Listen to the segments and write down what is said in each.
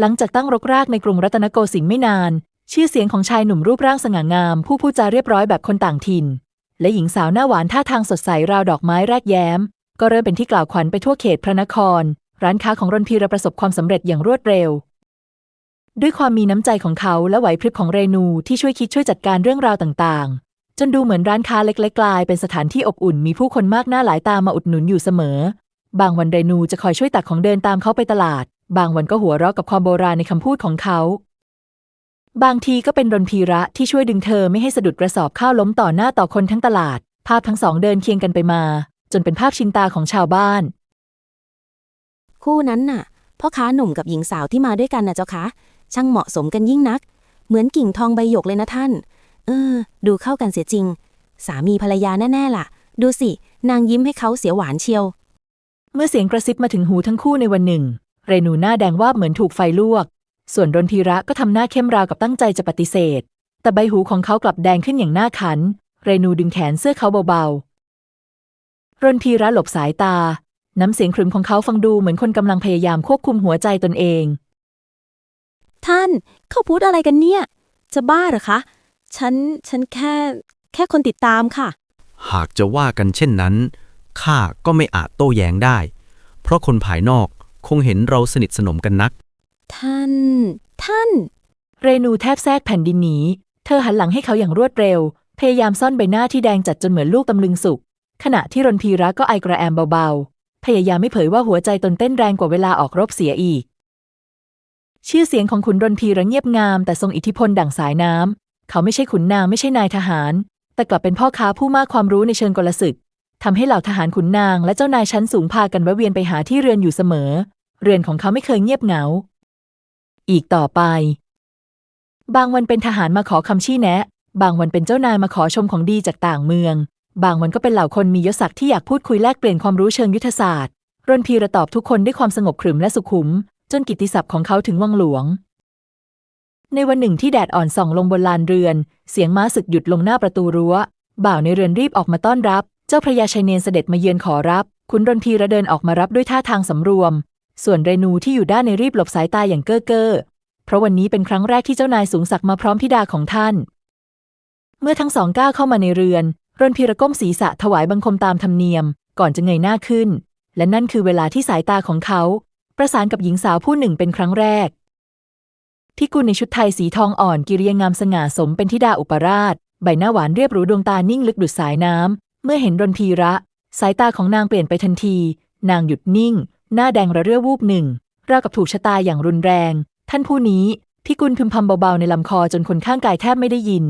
หลังจากตั้งรกรากในกรุงรัตนโกสินทร์ไม่นาน ชื่อเสียงของชายหนุ่มรูปร่างสง่างาม ผู้พูดจาเรียบร้อยแบบคนต่างถิ่น และหญิงสาวหน้าหวานท่าทางสดใสราวดอกไม้แรกแย้ม ก็เริ่มเป็นที่กล่าวขวัญไปทั่วเขตพระนคร ร้านค้าของรนพีระประสบความสำเร็จอย่างรวดเร็ว ด้วยความมีน้ำใจของเขาและไหวพริบของเรนูที่ช่วยคิดช่วยจัดการเรื่องราวต่างๆ จนดูเหมือนร้านค้าเล็กๆกลายเป็นสถานที่อบอุ่นมีผู้คนมากหน้าหลายตามาอุดหนุนอยู่เสมอ บางวันเรนูจะคอยช่วยตักของเดินตามเขาไปตลาด บางวันก็หัวเราะกับความโบราณในคำพูดของเขา บางทีก็เป็นรนพีระที่ช่วยดึงเธอไม่ให้สะดุดกระสอบข้าวล้มต่อหน้าต่อคนทั้งตลาด ภาพทั้งสองเดินเคียงกันไปมา จนเป็นภาพชินตาของชาวบ้าน คู่นั้นน่ะ พ่อค้าหนุ่มกับหญิงสาวที่มาด้วยกันนะเจ้าคะ ช่างเหมาะสมกันยิ่งนัก เหมือนกิ่งทองใบหยกเลยนะท่าน เออ ดูเข้ากันเสียจริง สามีภรรยาแน่ๆล่ะ ดูสิ นางยิ้มให้เขาเสียหวานเชียว เมื่อเสียงกระซิบมาถึงหูทั้งคู่ในวันหนึ่ง เรนูหน้าแดงวาบเหมือนถูกไฟลวก ส่วนรนพีระก็ทำหน้าเข้มราวกับตั้งใจจะปฏิเสธ แต่ใบหูของเขากลับแดงขึ้นอย่างน่าขัน เรนูดึงแขนเสื้อเขาเบาๆรนพีระหลบสายตา น้ำเสียงขรึมของเขาฟังดูเหมือนคนกำลังพยายามควบคุมหัวใจตนเอง ท่านเขาพูดอะไรกันเนี่ย จะบ้าเหรอคะ ฉัน ฉันแค่ แค่คนติดตามค่ะ หากจะว่ากันเช่นนั้น ข้าก็ไม่อาจโต้แย้งได้ เพราะคนภายนอก คงเห็นเราสนิทสนมกันนัก ท่าน ท่าน เรนูแทบแทรกแผ่นดินหนีเธอหันหลังให้เขาอย่างรวดเร็ว พยายามซ่อนใบหน้าที่แดงจัดจนเหมือนลูกตำลึงสุก ขณะที่รนพีระก็ไอกระแอมเบาๆ พยายามไม่เผยว่าหัวใจตนเต้นแรงกว่าเวลาออกรบเสียอีก ชื่อเสียงของขุนรนพีระเงียบงาม แต่ทรงอิทธิพลดั่งสายน้ำ เขาไม่ใช่ขุนนางไม่ใช่นายทหาร แต่กลับเป็นพ่อค้าผู้มากความรู้ในเชิงกลศึก ทำให้เหล่าทหารขุนนางและเจ้านายชั้นสูงพากันแวะเวียนไปหาที่เรือนอยู่เสมอ เรือนของเขาไม่เคยเงียบเหงา อีกต่อไป บางวันเป็นทหารมาขอคำชี้แนะ บางวันเป็นเจ้านายมาขอชมของดีจากต่างเมือง บางวันก็เป็นเหล่าคนมียศศักดิ์ที่อยากพูดคุยแลกเปลี่ยนความรู้เชิงยุทธศาสตร์รนพีระตอบทุกคนด้วยความสงบขรึมและสุขุม จนกิตติศัพท์ของเขาถึงวังหลวง ในวันหนึ่งที่แดดอ่อนส่องลงบนลานเรือน เสียงม้าศึกหยุดลงหน้าประตูรั้ว บ่าวในเรือนรีบออกมาต้อนรับ จ้าพระยาชัยเนนเสด็จมาเยือนขอรับ ขุนรนพีระเดินออกมารับด้วยท่าทางสำรวม ส่วนเรนูที่อยู่ด้านในรีบหลบสายตาอย่างเก้อเก้อ เพราะวันนี้เป็นครั้งแรกที่เจ้านายสูงศักดิ์มาพร้อมธิดาของท่าน เมื่อทั้งสองก้าวเข้ามาในเรือน รนพีระก้มศีรษะถวายบังคมตามธรรมเนียม ก่อนจะเงยหน้าขึ้น และนั่นคือเวลาที่สายตาของเขา ประสานกับหญิงสาวผู้หนึ่งเป็นครั้งแรกพิกุลในชุดไทยสีทองอ่อนกิริยางามสง่าสมเป็นธิดาอุปราช ใบหน้าหวานเรียบหรูดวงตานิ่งลึกดุดสายน้ำ เมื่อเห็นรนพีระ สายตาของนางเปลี่ยนไปทันที นางหยุดนิ่ง หน้าแดงระเรื่อวูบหนึ่งราวกับถูกชะตาอย่างรุนแรง ท่านผู้นี้พิกุลพึมพำเบาๆในลำคอจนคนข้างกายแทบไม่ได้ยิน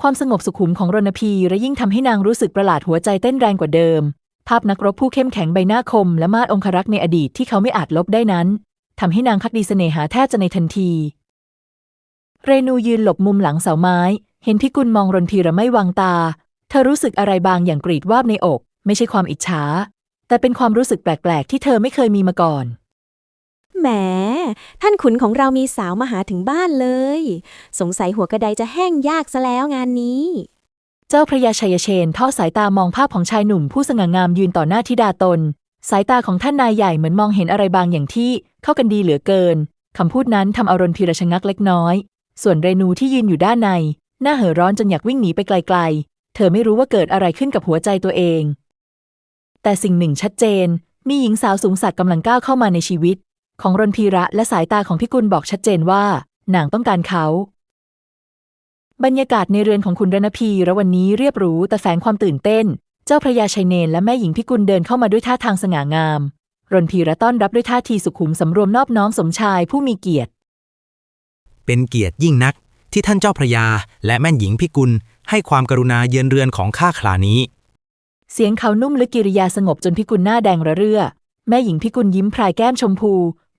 ความสงบสุขุมของรณพีระยิ่งทำให้นางรู้สึกประหลาดหัวใจเต้นแรงกว่าเดิม ภาพนักรบผู้เข้มแข็งใบหน้าคม และมาดองครักษ์ในอดีตที่เขาไม่อาจลบได้นั้นทำให้นางพักดีเสน่หาแทบจะในทันที เรนูยืนหลบมุมหลังเสาไม้ เห็นพิกุลมองรนพีระไม่วางตา ธอรู้สึกอะไรบางอย่างกรีดวาบในอก ไม่ใช่ความอิจฉา แต่เป็นความรู้สึกแปลกๆ ที่เธอไม่เคยมีมาก่อน แหม ท่านขุนของเรามีสาวมาหาถึงบ้านเลย สงสัยหัวกระไดจะแห้งยากซะแล้วงานนี้ เจ้าพระยาชัยเชนทอดสายตามองภาพของชายหนุ่มผู้สง่างามยืนต่อหน้าธิดาตน สายตาของท่านนายใหญ่เหมือนมองเห็นอะไรบางอย่างที่เข้ากันดีเหลือเกินคำพูดนั้นทำอารมณ์พีระชะงักเล็กน้อย ส่วนเรนูที่ยืนอยู่ด้านใน หน้าเห่อร้อนจนอยากวิ่งหนีไปไกลๆ เธอไม่รู้ว่าเกิดอะไรขึ้นกับหัวใจตัวเอง แต่สิ่งหนึ่งชัดเจน มีหญิงสาวสูงสักดิ์กำลังก้าวเข้ามาในชีวิต ของรนพีระและสายตาของพิกุลบอกชัดเจนว่านางต้องการเขา บรรยากาศในเรือนของคุณรณพีระวันนี้เรียบหรูแต่แฝงความตื่นเต้น เจ้าพระยาชัยเนนและแม่หญิงพิกุลเดินเข้ามาด้วยท่าทางสง่างาม รนพีระต้อนรับด้วยท่าทีสุขุมสำรวมนอบน้อมสมชายผู้มีเกียรติ เป็นเกียรติยิ่งนักที่ท่านเจ้าพระยาและแม่หญิงพิกุล ให้ความกรุณาเยือนเรือนของข้าครานี้ เสียงเขานุ่มลึกกิริยาสงบจนพิกุลหน้าแดงระเรื่อ แม่หญิงพิกุลยิ้มพรายแก้มชมพู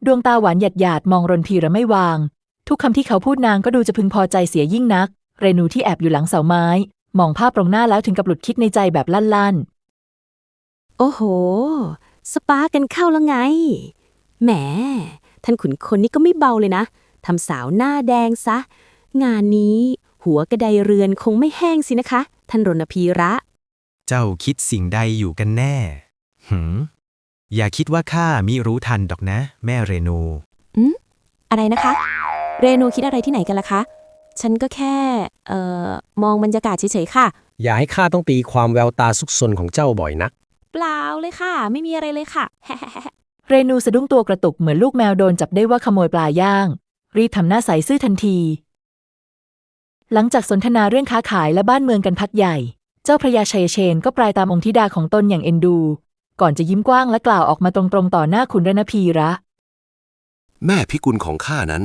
ดวงตาหวานหยาดหยาดๆมองรนพีระไม่วาง ทุกคำที่เขาพูดนางก็ดูจะพึงพอใจเสียยิ่งนัก เรนูที่แอบอยู่หลังเสาไม้ มองภาพตรงหน้าแล้วถึงกับหลุดคิดในใจแบบลั่นๆ โอ้โห สปากันเข้าแล้วไง แหม ท่านขุนคนนี้ก็ไม่เบาเลยนะทำสาวหน้าแดงซะ งานนี้ หัวกระไดเรือนคงไม่แห้งสินะคะ ท่านรณพีระ เจ้าคิดสิ่งใดอยู่กันแน่ หืม อย่าคิดว่าข้ามิรู้ทันดอกนะ แม่เรนู อืมอะไรนะคะ เรนูคิดอะไรที่ไหนกันล่ะคะ ฉันก็แค่ เอ่อ มองบรรยากาศเฉยๆค่ะ อย่าให้ข้าต้องตีความแววตาซุกซนของเจ้าบ่อยนัก เปล่าเลยค่ะ ไม่มีอะไรเลยค่ะ เรนูสะดุ้งตัวกระตุกเหมือนลูกแมวโดนจับได้ว่าขโมยปลาย่าง รีบทำหน้าใสซื่อทันที หลังจากสนทนาเรื่องค้าขายและบ้านเมืองกันพักใหญ่ เจ้าพระยาชัยเชนก็ปลายตามองค์ธิดาของตนอย่างเอ็นดู ก่อนจะยิ้มกว้างและกล่าวออกมาตรงๆต่อหน้าขุนรณพีระ แม่พิกุลของข้านั้น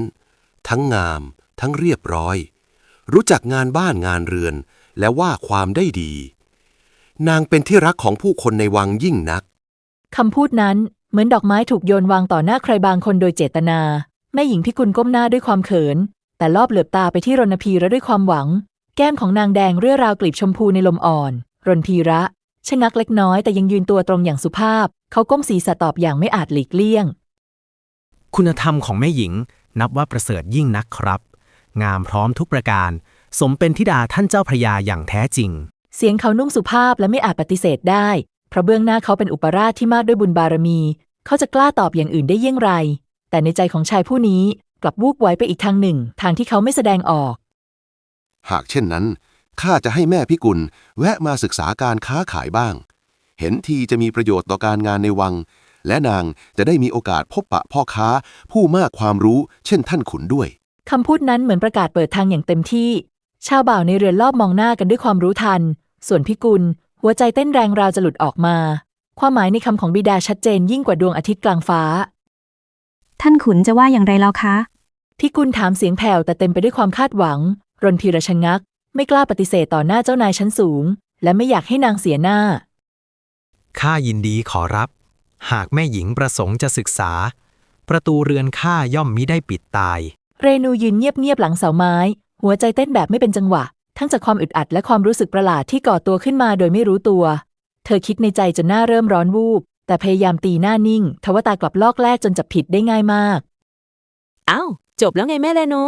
ทั้งงาม ทั้งเรียบร้อย รู้จักงานบ้านงานเรือน และว่าความได้ดี นางเป็นที่รักของผู้คนในวังยิ่งนัก คำพูดนั้นเหมือนดอกไม้ถูกโยนวางต่อหน้าใครบางคนโดยเจตนา แม่หญิงพิกุลก้มหน้าด้วยความเขิน แต่รอบเหลือบตาไปที่รณพีระด้วยความหวัง แก้มของนางแดงเรื่อราวกลีบชมพูในลมอ่อน รณพีระชะงักเล็กน้อยแต่ยังยืนตัวตรงอย่างสุภาพ เขาก้มศีรษะตอบอย่างไม่อาจหลีกเลี่ยง คุณธรรมของแม่หญิง นับว่าประเสริฐยิ่งนักครับ งามพร้อมทุกประการ สมเป็นธิดาท่านเจ้าพระยาอย่างแท้จริง เสียงเขานุ่มสุภาพและไม่อาจปฏิเสธได้ เพราะเบื้องหน้าเขาเป็นอุปราชที่มากด้วยบุญบารมี เขาจะกล้าตอบอย่างอื่นได้เยี่ยงไร แต่ในใจของชายผู้นี้ กลับวูบไว้ไปอีกทางหนึ่ง ทางที่เขาไม่แสดงออก หากเช่นนั้นข้าจะให้แม่พิกุลแวะมาศึกษาการค้าขายบ้าง เห็นทีจะมีประโยชน์ต่อการงานในวัง และนางจะได้มีโอกาสพบปะพ่อค้า ผู้มากความรู้เช่นท่านขุนด้วย คำพูดนั้นเหมือนประกาศเปิดทางอย่างเต็มที่ ชาวบ่าวในเรือนรอบมองหน้ากันด้วยความรู้ทัน ส่วนพิกุล หัวใจเต้นแรงราวจะหลุดออกมา ความหมายในคำของบิดาชัดเจนยิ่งกว่าดวงอาทิตย์กลางฟ้า ท่านขุนจะว่าอย่างไรแล้วคะ พิกุลถามเสียงแผ่วแต่เต็มไปด้วยความคาดหวัง รนพีระชะงัก ไม่กล้าปฏิเสธต่อหน้าเจ้านายชั้นสูง และไม่อยากให้นางเสียหน้า ข้ายินดีขอรับ หากแม่หญิงประสงค์จะศึกษา ประตูเรือนข้าย่อมมิได้ปิดตาย เรนูยืนเงียบๆหลังเสาไม้ หัวใจเต้นแบบไม่เป็นจังหวะ ทั้งจากความอึดอัดและความรู้สึกประหลาดที่ก่อตัวขึ้นมาโดยไม่รู้ตัว เธอคิดในใจจนหน้าเริ่มร้อนวูบ แต่พยายามตีหน้านิ่ง ทว่าตากลับลอกแลกจนจับผิดได้ง่ายมากเอ้าจบแล้วไงแม่เรนู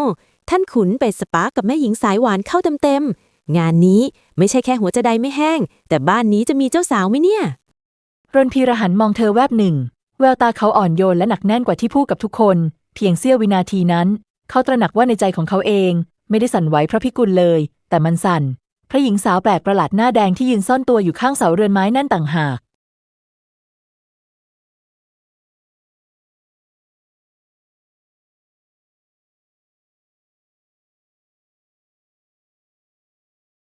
ท่านขุนไปสปากับแม่หญิงสายหวานเข้าเต็มๆ งานนี้ไม่ใช่แค่หัวจะใดไม่แห้ง แต่บ้านนี้จะมีเจ้าสาวไหมเนี่ย รนพีระหันมองเธอแวบหนึ่ง แววตาเขาอ่อนโยนและหนักแน่นกว่าที่พูดกับทุกคน เพียงเสี้ยววินาทีนั้น เขาตระหนักว่าในใจของเขาเอง ไม่ได้สั่นไหวเพราะพิกุลเลย แต่มันสั่น พระหญิงสาวแปลกประหลาดหน้าแดงที่ยืนซ่อนตัวอยู่ข้างเสาเรือนไม้นั่นต่างหาก